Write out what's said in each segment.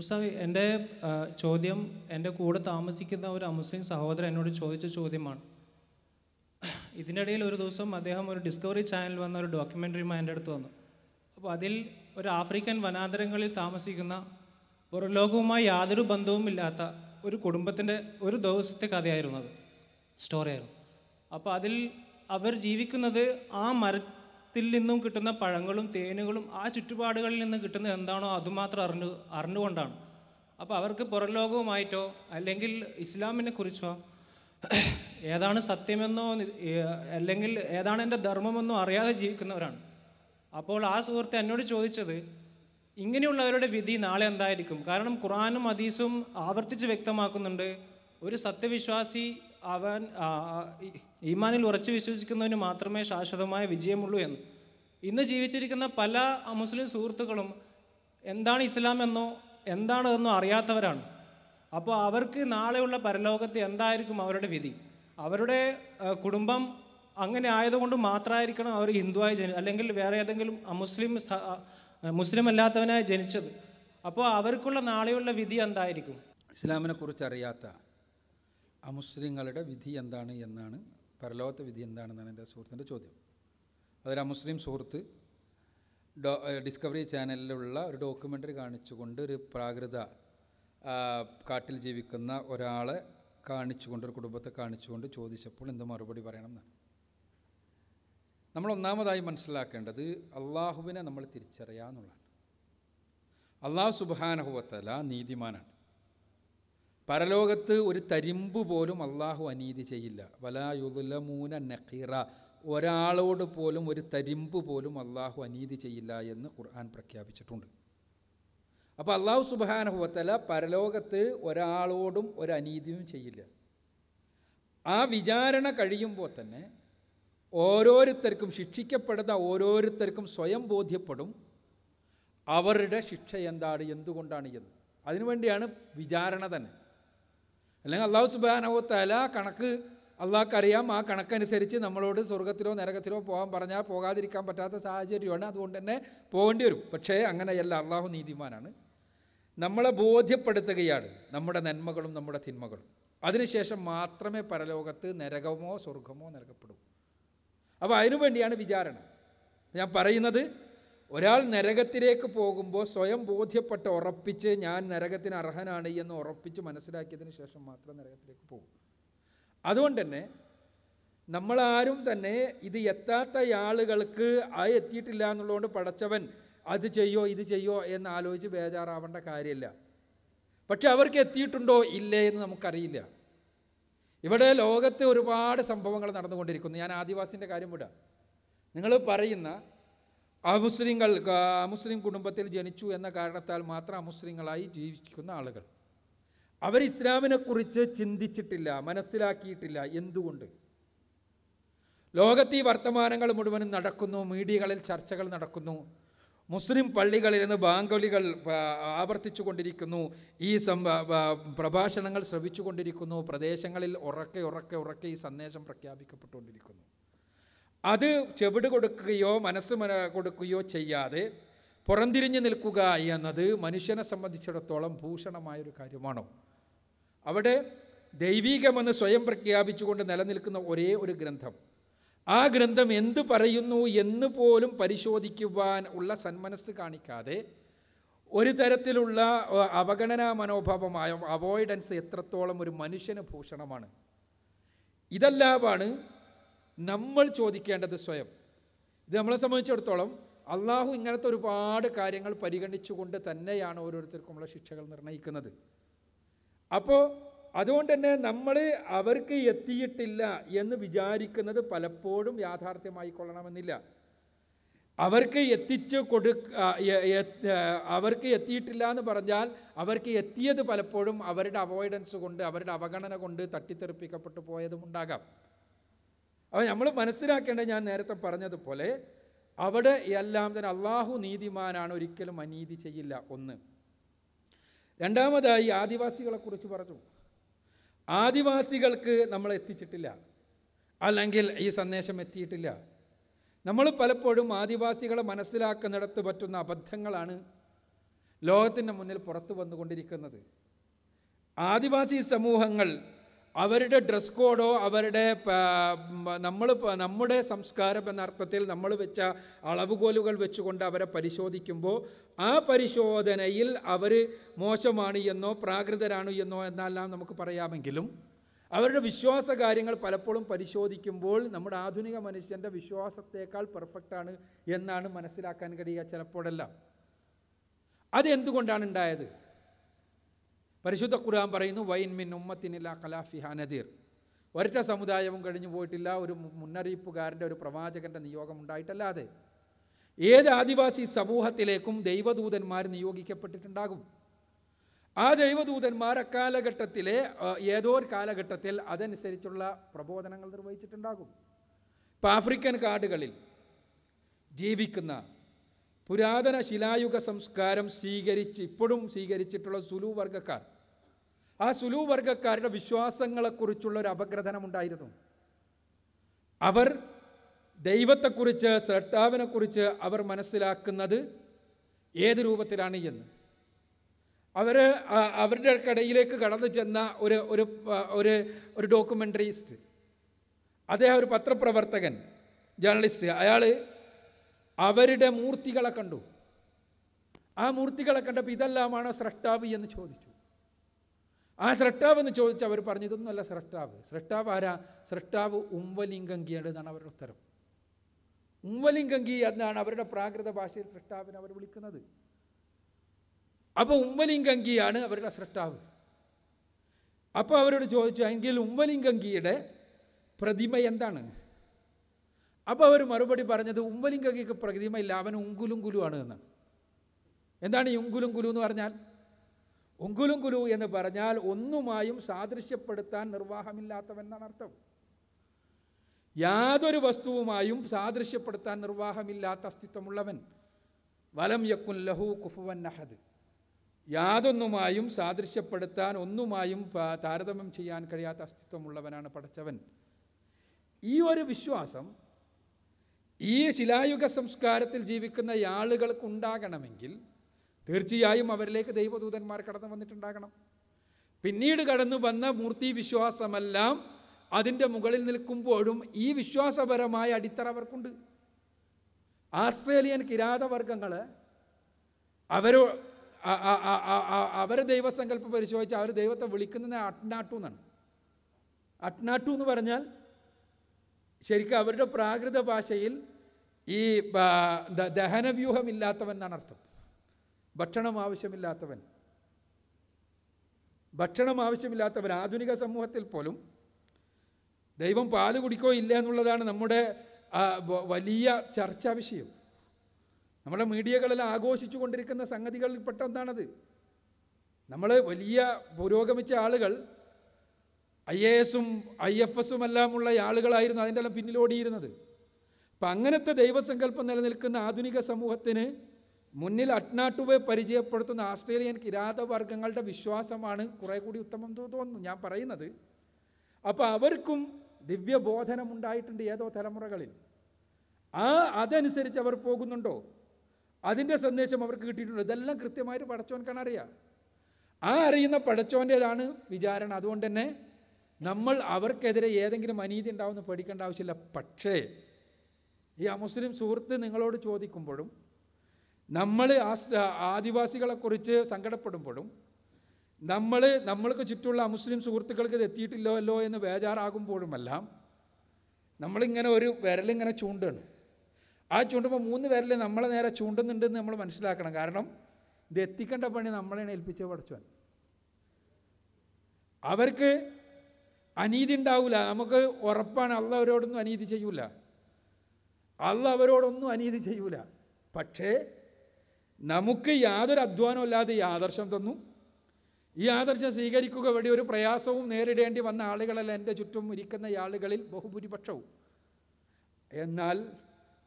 സാബ് എന്റെ ചോദ്യം എന്റെ കൂടെ താമസിക്കുന്ന ഒരു അമുസ്ലിം സഹോദരൻ എന്നോട് ചോദിച്ച ചോദ്യമാണ്. ഇതിനിടയിൽ ഒരു ദിവസം അദ്ദേഹം ഒരു ഡിസ്കവറി ചാനൽ വന്ന ഒരു ഡോക്യുമെന്ററിയുമായി എന്റെ അടുത്ത് വന്നു. അപ്പോൾ അതിൽ ഒരു ആഫ്രിക്കൻ വനാന്തരങ്ങളിൽ താമസിക്കുന്ന പുറലോകവുമായി യാതൊരു ബന്ധവും ഇല്ലാത്ത ഒരു കുടുംബത്തിന്റെ ഒരു ദിവസത്തെ കഥയായിരുന്നു അത്. സ്റ്റോറിയായിരുന്നു അപ്പോൾ അതിൽ അവർ ജീവിക്കുന്നത് ആ മരത്തിൽ നിന്നും കിട്ടുന്ന പഴങ്ങളും തേനുകളും ആ ചുറ്റുപാടുകളിൽ നിന്ന് കിട്ടുന്ന എന്താണോ അതുമാത്രം അറിഞ്ഞു അറിഞ്ഞുകൊണ്ടാണ്. അപ്പോൾ അവർക്ക് പുറലോകവുമായിട്ടോ അല്ലെങ്കിൽ ഇസ്ലാമിനെ കുറിച്ചോ ഏതാണ് സത്യമെന്നോ അല്ലെങ്കിൽ ഏതാണ് എന്റെ ധർമ്മമെന്നോ അറിയാതെ ജീവിക്കുന്നവരാണ്. അപ്പോൾ ആ സുഹൃത്ത് എന്നോട് ചോദിച്ചത് ഇങ്ങനെയുള്ളവരുടെ വിധി നാളെ എന്തായിരിക്കും? കാരണം ഖുറാനും ഹദീസും ആവർത്തിച്ച് വ്യക്തമാക്കുന്നുണ്ട്. ഒരു സത്യവിശ്വാസി അവൻ ഈമാനിൽ ഉറച്ചു വിശ്വസിക്കുന്നവന് മാത്രമേ ശാശ്വതമായ വിജയമുള്ളൂ എന്ന്. ഇന്ന് ജീവിച്ചിരിക്കുന്ന പല മുസ്ലിം സുഹൃത്തുക്കളും എന്താണ് ഇസ്ലാം എന്നോ എന്താണതെന്നോ അറിയാത്തവരാണ്. അപ്പോൾ അവർക്ക് നാളെയുള്ള പരലോകത്ത് എന്തായിരിക്കും അവരുടെ വിധി? അവരുടെ കുടുംബം അങ്ങനെ ആയതുകൊണ്ട് മാത്രമായിരിക്കണം അവർ ഹിന്ദുവായി ജനി അല്ലെങ്കിൽ വേറെ ഏതെങ്കിലും മുസ്ലിം മുസ്ലിം അല്ലാത്തവനായി ജനിച്ചത്. അപ്പോൾ അവർക്കുള്ള നാളെയുള്ള വിധി എന്തായിരിക്കും? ഇസ്ലാമിനെ കുറിച്ച് അറിയാത്ത അമുസ്ലിങ്ങളുടെ വിധി എന്താണ് എന്നാണ് പരലോകത്തെ വിധി എന്താണെന്നാണ് എന്റെ സുഹൃത്തിന്റെ ചോദ്യം. അതൊരു മുസ്ലിം സുഹൃത്ത് ഡോ ഡിസ്കവറി ചാനലിലുള്ള ഒരു ഡോക്യുമെന്ററി കാണിച്ചുകൊണ്ട് ഒരു പ്രാകൃത കാട്ടിൽ ജീവിക്കുന്ന ഒരാളെ കാണിച്ചുകൊണ്ട് ഒരു കുടുംബത്തെ കാണിച്ചുകൊണ്ട് ചോദിച്ചപ്പോൾ എന്ത് മറുപടി പറയണം എന്നാണ്. നമ്മൾ ഒന്നാമതായി മനസ്സിലാക്കേണ്ടത് അള്ളാഹുവിനെ നമ്മൾ തിരിച്ചറിയുക എന്നുള്ളതാണ്. അള്ളാഹു സുബാനഹുവത്തല നീതിമാനാണ്. പരലോകത്ത് ഒരു തരിമ്പ് പോലും അള്ളാഹു അനീതി ചെയ്യില്ല. വലായുലമൂന നഖീറ. ഒരാളോട് പോലും ഒരു തരിമ്പ് പോലും അള്ളാഹു അനീതി ചെയ്യില്ല എന്ന് ഖുർആൻ പ്രഖ്യാപിച്ചിട്ടുണ്ട്. അപ്പോൾ അള്ളാഹു സുബാനഹുവത്തല പരലോകത്ത് ഒരാളോടും ഒരു അനീതിയും ചെയ്യില്ല. ആ വിചാരണ കഴിയുമ്പോൾ തന്നെ ഓരോരുത്തർക്കും ശിക്ഷിക്കപ്പെടുന്ന ഓരോരുത്തർക്കും സ്വയം ബോധ്യപ്പെടും അവരുടെ ശിക്ഷ എന്താണ് എന്തുകൊണ്ടാണ് എന്ന്. അതിനുവേണ്ടിയാണ് വിചാരണ തന്നെ. അല്ലെങ്കിൽ അള്ളാഹു സുബാനവത്തല കണക്ക് അള്ളാഹ്ക്കറിയാം ആ കണക്കനുസരിച്ച് നമ്മളോട് സ്വർഗത്തിലോ നരകത്തിലോ പോകാൻ പറഞ്ഞാൽ പോകാതിരിക്കാൻ പറ്റാത്ത സാഹചര്യമാണ്. അതുകൊണ്ട് തന്നെ പോകേണ്ടി വരും. പക്ഷേ അങ്ങനെയല്ല. അള്ളാഹു നീതിമാനാണ്. നമ്മളെ ബോധ്യപ്പെടുത്തുകയാണ്. നമ്മുടെ നന്മകളും നമ്മുടെ തിന്മകളും. അതിനുശേഷം മാത്രമേ പരലോകത്ത് നരകമോ സ്വർഗമോ നൽകപ്പെടൂ അപ്പോൾ അതിനുവേണ്ടിയാണ് വിചാരണ. ഞാൻ പറയുന്നത് ഒരാൾ നരകത്തിലേക്ക് പോകുമ്പോൾ സ്വയം ബോധ്യപ്പെട്ട് ഉറപ്പിച്ച് ഞാൻ നരകത്തിന് അർഹനാണ് എന്ന് ഉറപ്പിച്ച് മനസ്സിലാക്കിയതിന് ശേഷം മാത്രം നരകത്തിലേക്ക് പോകും. അതുകൊണ്ട് തന്നെ നമ്മളാരും തന്നെ ഇത് എത്താത്ത ആളുകൾക്ക് ആ എത്തിയിട്ടില്ല എന്നുള്ളതുകൊണ്ട് പടച്ചവൻ അത് ചെയ്യോ ഇത് ചെയ്യോ എന്ന് ആലോചിച്ച് ബേജാറാവേണ്ട കാര്യമില്ല. പക്ഷെ അവർക്ക് എത്തിയിട്ടുണ്ടോ ഇല്ലേ എന്ന് നമുക്കറിയില്ല. ഇവിടെ ലോകത്ത് ഒരുപാട് സംഭവങ്ങൾ നടന്നുകൊണ്ടിരിക്കുന്നു. ഞാൻ ആദിവാസിന്റെ കാര്യം വിടാം. നിങ്ങൾ പറയുന്ന അമുസ്ലിങ്ങൾ മുസ്ലിം കുടുംബത്തിൽ ജനിച്ചു എന്ന കാരണത്താൽ മാത്രം അമുസ്ലിങ്ങളായി ജീവിക്കുന്ന ആളുകൾ. അവർ ഇസ്ലാമിനെ കുറിച്ച് ചിന്തിച്ചിട്ടില്ല മനസ്സിലാക്കിയിട്ടില്ല. എന്തുകൊണ്ട്? ലോകത്ത് ഈ വർത്തമാനങ്ങൾ മുഴുവനും നടക്കുന്നു മീഡിയകളിൽ ചർച്ചകൾ നടക്കുന്നു. മുസ്ലിം പള്ളികളിൽ നിന്ന് ബാങ്കൊലികൾ ആവർത്തിച്ചു കൊണ്ടിരിക്കുന്നു. ഈ പ്രഭാഷണങ്ങൾ ശ്രവിച്ചു കൊണ്ടിരിക്കുന്നു. പ്രദേശങ്ങളിൽ ഉറക്കെ ഉറക്കെ ഉറക്കെ ഈ സന്ദേശം പ്രഖ്യാപിക്കപ്പെട്ടുകൊണ്ടിരിക്കുന്നു. അത് ചെവിട് കൊടുക്കുകയോ മനസ്സ് മന കൊടുക്കുകയോ ചെയ്യാതെ പുറംതിരിഞ്ഞു നിൽക്കുക എന്നത് മനുഷ്യനെ സംബന്ധിച്ചിടത്തോളം ഭൂഷണമായൊരു കാര്യമാണോ? അവിടെ ദൈവീകമെന്ന് സ്വയം പ്രഖ്യാപിച്ചുകൊണ്ട് നിലനിൽക്കുന്ന ഒരേ ഒരു ഗ്രന്ഥം. ആ ഗ്രന്ഥം എന്തു പറയുന്നു എന്ന് പോലും പരിശോധിക്കുവാൻ ഉള്ള സന്മനസ് കാണിക്കാതെ ഒരു തരത്തിലുള്ള അവഗണനാ മനോഭാവമായ അവോയ്ഡൻസ് എത്രത്തോളം ഒരു മനുഷ്യന് ഭൂഷണമാണ്. ഇതെല്ലാമാണ് നമ്മൾ ചോദിക്കേണ്ടത് സ്വയം. ഇത് നമ്മളെ സംബന്ധിച്ചിടത്തോളം അള്ളാഹു ഇങ്ങനത്തെ ഒരുപാട് കാര്യങ്ങൾ പരിഗണിച്ചുകൊണ്ട് തന്നെയാണ് ഓരോരുത്തർക്കുമുള്ള ശിക്ഷകൾ നിർണയിക്കുന്നത് അപ്പോൾ അതുകൊണ്ട് തന്നെ നമ്മൾ അവർക്ക് എത്തിയിട്ടില്ല എന്ന് വിചാരിക്കുന്നത് പലപ്പോഴും യാഥാർത്ഥ്യമായിക്കൊള്ളണമെന്നില്ല അവർക്ക് എത്തിച്ചു കൊടു ആ, എ- എ- അവർക്ക് എത്തിയിട്ടില്ല എന്ന് പറഞ്ഞാൽ അവർക്ക് എത്തിയത് പലപ്പോഴും അവരുടെ അവോയ്ഡൻസ് കൊണ്ട് അവരുടെ അവഗണന കൊണ്ട് തട്ടിത്തെറിപ്പിക്കപ്പെട്ടു പോയതും ഉണ്ടാകാം. അപ്പോൾ നമ്മൾ മനസ്സിലാക്കേണ്ടത് ഞാൻ നേരത്തെ പറഞ്ഞതുപോലെ അവിടെ എല്ലാം തന്നെ അള്ളാഹു നീതിമാനാണ് ഒരിക്കലും അനീതി ചെയ്യില്ല. ഒന്ന്. രണ്ടാമതായി ആദിവാസികളെക്കുറിച്ച് പറഞ്ഞു. ആദിവാസികൾക്ക് നമ്മൾ എത്തിച്ചിട്ടില്ല. അല്ലെങ്കിൽ ഈ സന്ദേശം എത്തിയിട്ടില്ല. നമ്മൾ പലപ്പോഴും ആദിവാസികളെ മനസ്സിലാക്കുന്നിടത്ത് പറ്റുന്ന അബദ്ധങ്ങളാണ് ലോകത്തിന്റെ മുന്നിൽ പുറത്തു വന്നുകൊണ്ടിരിക്കുന്നത്. ആദിവാസി സമൂഹങ്ങൾ അവരുടെ ഡ്രസ് കോഡോ അവരുടെ നമ്മൾ നമ്മുടെ സംസ്കാരം എന്ന അർത്ഥത്തിൽ നമ്മൾ വെച്ച അളവുകോലുകൾ വെച്ചുകൊണ്ട് അവരെ പരിശോധിക്കുമ്പോൾ ആ പരിശോധനയിൽ അവർ മോശമാണ് എന്നോ പ്രാകൃതരാണ് എന്നോ എന്നെല്ലാം നമുക്ക് പറയാമെങ്കിലും അവരുടെ വിശ്വാസ കാര്യങ്ങൾ പലപ്പോഴും പരിശോധിക്കുമ്പോൾ നമ്മുടെ ആധുനിക മനുഷ്യന്റെ വിശ്വാസത്തേക്കാൾ പെർഫെക്റ്റാണ് എന്നാണ് മനസ്സിലാക്കാൻ കഴിയുക ചിലപ്പോഴെല്ലാം. അതെന്തുകൊണ്ടാണ് ഉണ്ടായത്? പരിശുദ്ധ ഖുർആൻ പറയുന്നു വൈൻ മിൻ ഉമ്മത്തിനില്ല കലാഫിഹ നദീർ. ഒരൊറ്റ സമുദായവും കഴിഞ്ഞു പോയിട്ടില്ല. ഒരു മുന്നറിയിപ്പുകാരന്റെ ഒരു പ്രവാചകന്റെ നിയോഗം ഉണ്ടായിട്ടല്ലാതെ. ഏത് ആദിവാസി സമൂഹത്തിലേക്കും ദൈവദൂതന്മാർ നിയോഗിക്കപ്പെട്ടിട്ടുണ്ടാകും. ആ ദൈവദൂതന്മാർ അക്കാലഘട്ടത്തിലെ ഏതോ ഒരു കാലഘട്ടത്തിൽ അതനുസരിച്ചുള്ള പ്രബോധനങ്ങൾ നിർവഹിച്ചിട്ടുണ്ടാകും. ഇപ്പം ആഫ്രിക്കൻ കാടുകളിൽ ജീവിക്കുന്ന പുരാതന ശിലായുഗ സംസ്കാരം സ്വീകരിച്ച് ഇപ്പോഴും സ്വീകരിച്ചിട്ടുള്ള സുലു വർഗക്കാർ ആ സുലു വർഗക്കാരുടെ വിശ്വാസങ്ങളെക്കുറിച്ചുള്ള ഒരു അപഗ്രഥനമുണ്ടായിരുന്നു. അവർ ദൈവത്തെക്കുറിച്ച് സൃഷ്ടാവിനെക്കുറിച്ച് അവർ മനസ്സിലാക്കുന്നത് ഏത് രൂപത്തിലാണ് എന്ന്. അവർ അവരുടെ കടയിലേക്ക് കടന്നു ചെന്ന ഒരു ഒരു ഒരു ഒരു ഡോക്യുമെന്ററിസ്റ്റ് അദ്ദേഹം ഒരു പത്രപ്രവർത്തകൻ ജേർണലിസ്റ്റ് അയാൾ അവരുടെ മൂർത്തികളെ കണ്ടു. ആ മൂർത്തികളെ കണ്ടപ്പോൾ ഇതെല്ലാമാണ് സ്രഷ്ടാവ് എന്ന് ചോദിച്ചു. ആ സ്രഷ്ടാവ് എന്ന് ചോദിച്ച് അവർ പറഞ്ഞു ഇതൊന്നുമല്ല സ്രഷ്ടാവ്. സ്രഷ്ടാവ് ആരാ? സ്രഷ്ടാവ് ഉംവലിംഗങ്കിയാണ് എന്നാണ് അവരുടെ ഉത്തരം. ഉംവലിംഗങ്കി എന്നാണ് അവരുടെ പ്രാകൃത ഭാഷയിൽ സ്രഷ്ടാവിനെ അവർ വിളിക്കുന്നത്. അപ്പോൾ ഉംവലിംഗങ്കിയാണ് അവരുടെ സ്രഷ്ടാവ്. അപ്പോൾ അവരോട് ചോദിച്ചു എങ്കിൽ ഉംവലിംഗങ്കിയുടെ പ്രതിമ എന്താണ്? അപ്പോൾ അവർ മറുപടി പറഞ്ഞത് ഉംവലിംഗങ്കിക്ക് പ്രകൃതിമയില്ല അവൻ ഉങ്കുലുങ്കുലുവാണ് എന്ന്. എന്താണ് ഈ ഉങ്കുലുങ്കുലു എന്ന് പറഞ്ഞാൽ? ഉങ്കുലുങ്കുലു എന്ന് പറഞ്ഞാൽ ഒന്നുമായും സാദൃശ്യപ്പെടുത്താൻ നിർവാഹമില്ലാത്തവൻ എന്നാണ് അർത്ഥം. യാതൊരു വസ്തുവുമായും സാദൃശ്യപ്പെടുത്താൻ നിർവാഹമില്ലാത്ത അസ്തിത്വമുള്ളവൻ. വലം യക്കുൻ ലഹു കുഫുവൻ നഹദ്. യാതൊന്നുമായും സാദൃശ്യപ്പെടുത്താൻ ഒന്നുമായും താരതമ്യം ചെയ്യാൻ കഴിയാത്ത അസ്തിത്വമുള്ളവനാണ് പഠിച്ചവൻ ഈ ഒരു വിശ്വാസം ഈ ശിലായുഗ സംസ്കാരത്തിൽ ജീവിക്കുന്ന ആളുകൾക്കുണ്ടാകണമെങ്കിൽ തീർച്ചയായും അവരിലേക്ക് ദൈവദൂതന്മാർ കടന്നു വന്നിട്ടുണ്ടാകണം. പിന്നീട് കടന്നു വന്ന മൂർത്തി വിശ്വാസമെല്ലാം അതിന്റെ മുകളിൽ നിൽക്കുമ്പോഴും ഈ വിശ്വാസപരമായ അടിത്തറ അവർക്കുണ്ട്. ആസ്ട്രേലിയൻ കിരാതവർഗങ്ങൾ അവരോ അവരെ ദൈവസങ്കല്പം പരിശോധിച്ച് അവർ ദൈവത്തെ വിളിക്കുന്നത് അട്നാട്ടു എന്നാണ് അട്നാട്ടു എന്ന് പറഞ്ഞാൽ ശരിക്കും അവരുടെ പ്രാകൃത ഭാഷയിൽ ഈ ദഹനവ്യൂഹമില്ലാത്തവൻ എന്നാണ് അർത്ഥം. ഭക്ഷണം ആവശ്യമില്ലാത്തവൻ. ഭക്ഷണം ആവശ്യമില്ലാത്തവൻ ആധുനിക സമൂഹത്തിൽ പോലും ദൈവം പാൽ കുടിക്കോ ഇല്ല എന്നുള്ളതാണ് നമ്മുടെ വലിയ ചർച്ചാ വിഷയം. നമ്മുടെ മീഡിയകളിൽ ആഘോഷിച്ചു കൊണ്ടിരിക്കുന്ന സംഗതികളിൽപ്പെട്ട ഒന്നാണത്. നമ്മൾ വലിയ പുരോഗമിച്ച ആളുകൾ ഐ എ എസും ഐ എഫ് എസും എല്ലാമുള്ള ആളുകളായിരുന്നു അതിന്റെ എല്ലാം പിന്നിലോടിയിരുന്നത്. അപ്പം അങ്ങനത്തെ ദൈവസങ്കല്പം നിലനിൽക്കുന്ന ആധുനിക സമൂഹത്തിന് മുന്നിൽ അട്നാട്ടുവെ പരിചയപ്പെടുത്തുന്ന ആസ്ട്രേലിയൻ കിരാതവർഗങ്ങളുടെ വിശ്വാസമാണ് കുറേ കൂടി ഉത്തമം തോന്നുന്നു ഞാൻ പറയുന്നത്. അപ്പോൾ അവർക്കും ദിവ്യബോധനം ഉണ്ടായിട്ടുണ്ട് ഏതോ തലമുറകളിൽ. ആ അതനുസരിച്ച് അവർ പോകുന്നുണ്ടോ? അതിന്റെ സന്ദേശം അവർക്ക് കിട്ടിയിട്ടുണ്ട്. ഇതെല്ലാം കൃത്യമായിട്ട് പടച്ചോൻ കാണാറിയാം ആ അറിയുന്ന പടച്ചോന്റേതാണ് വിചാരണ. അതുകൊണ്ട് തന്നെ നമ്മൾ അവർക്കെതിരെ ഏതെങ്കിലും അനീതി ഉണ്ടാവുമെന്ന് പേടിക്കേണ്ട ആവശ്യമില്ല. പക്ഷേ ഈ അമുസ്ലിം സുഹൃത്ത് നിങ്ങളോട് ചോദിക്കുമ്പോഴും നമ്മൾ ആദിവാസികളെക്കുറിച്ച് സങ്കടപ്പെടുമ്പോഴും നമ്മൾ നമ്മൾക്ക് ചുറ്റുമുള്ള അമുസ്ലിം സുഹൃത്തുക്കൾക്ക് ഇത് എത്തിയിട്ടില്ലല്ലോ എന്ന് ബേജാറാകുമ്പോഴുമെല്ലാം നമ്മളിങ്ങനെ ഒരു വിരലിങ്ങനെ ചൂണ്ടാണ് ആ ചൂണ്ടുമ്പോൾ മൂന്ന് വിരൽ നമ്മളെ നേരെ ചൂണ്ടുന്നുണ്ടെന്ന് നമ്മൾ മനസ്സിലാക്കണം. കാരണം ഇത് എത്തിക്കേണ്ട പണി നമ്മളെയാണ് ഏൽപ്പിച്ചത് പഠിച്ചവൻ അവർക്ക് അനീതി ഉണ്ടാവില്ല നമുക്ക് ഉറപ്പാണ് അള്ള അവരോടൊന്നും അനീതി ചെയ്യൂല. അള്ള അവരോടൊന്നും അനീതി ചെയ്യൂല. പക്ഷേ നമുക്ക് യാതൊരു അധ്വാനവും ഇല്ലാതെ ഈ ആദർശം തന്നു. ഈ ആദർശം സ്വീകരിക്കുക വഴി ഒരു പ്രയാസവും നേരിടേണ്ടി വന്ന ആളുകളല്ല എന്റെ ചുറ്റും ഇരിക്കുന്ന ആളുകളിൽ ബഹുഭൂരിപക്ഷവും. എന്നാൽ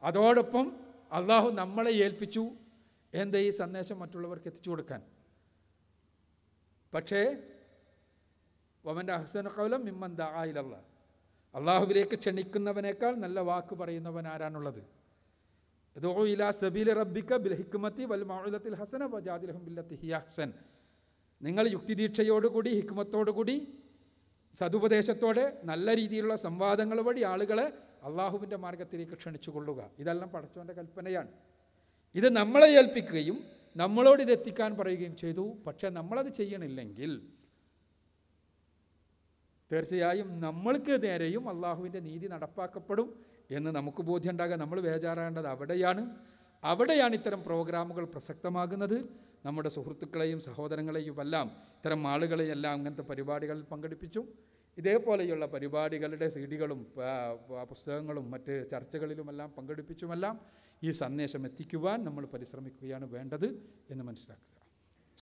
അതോടൊപ്പം അള്ളാഹു നമ്മളെ ഏൽപ്പിച്ചു. എന്താ ഈ സന്ദേശം മറ്റുള്ളവർക്ക് എത്തിച്ചു കൊടുക്കാൻ? പക്ഷേ വമന്റെ അഹ്സന കൗലം മിമ്മൻ ദായിലല്ല അള്ളാഹുവിലേക്ക് ക്ഷണിക്കുന്നവനേക്കാൾ നല്ല വാക്ക് പറയുന്നവൻ ആരാണുള്ളത്? ഇതോ ഇലാ സബീൽ റബ്ബിക ബിൽ ഹിക്മത്തി വൽ മൗഇദത്തിൽ ഹസന ഹിയ അഹ്സൻ നിങ്ങൾ യുക്തിദീക്ഷയോടുകൂടി ഹിക്മത്തോടുകൂടി സതുപദേശത്തോടെ നല്ല രീതിയിലുള്ള സംവാദങ്ങൾ വഴി ആളുകളെ അള്ളാഹുവിന്റെ മാർഗത്തിലേക്ക് ക്ഷണിച്ചു കൊള്ളുക ഇതെല്ലാം പടച്ചവന്റെ കൽപ്പനയാണ്. ഇത് നമ്മളെ ഏൽപ്പിക്കുകയും നമ്മളോട് ഇത് എത്തിക്കാൻ പറയുകയും ചെയ്തു. പക്ഷേ നമ്മളത് ചെയ്യണില്ലെങ്കിൽ തീർച്ചയായും നമ്മൾക്ക് നേരെയും അള്ളാഹുവിന്റെ നീതി നടപ്പാക്കപ്പെടും എന്ന് നമുക്ക് ബോധ്യമുണ്ടാകാൻ നമ്മൾ വേജാറാകേണ്ടത് അവിടെയാണ്. അവിടെയാണ് ഇത്തരം പ്രോഗ്രാമുകൾ പ്രസക്തമാകുന്നത്. നമ്മുടെ സുഹൃത്തുക്കളെയും സഹോദരങ്ങളെയും എല്ലാം ഇത്തരം ആളുകളെയെല്ലാം അങ്ങനത്തെ പരിപാടികളിൽ പങ്കെടുപ്പിച്ചു. ഇതേപോലെയുള്ള പരിപാടികളുടെ സീഡികളും പുസ്തകങ്ങളും മറ്റ് ചർച്ചകളിലുമെല്ലാം പങ്കെടുപ്പിച്ചുമെല്ലാം ഈ സന്ദേശം എത്തിക്കുവാൻ നമ്മൾ പരിശ്രമിക്കുകയാണ് വേണ്ടത് എന്ന് മനസ്സിലാക്കുക.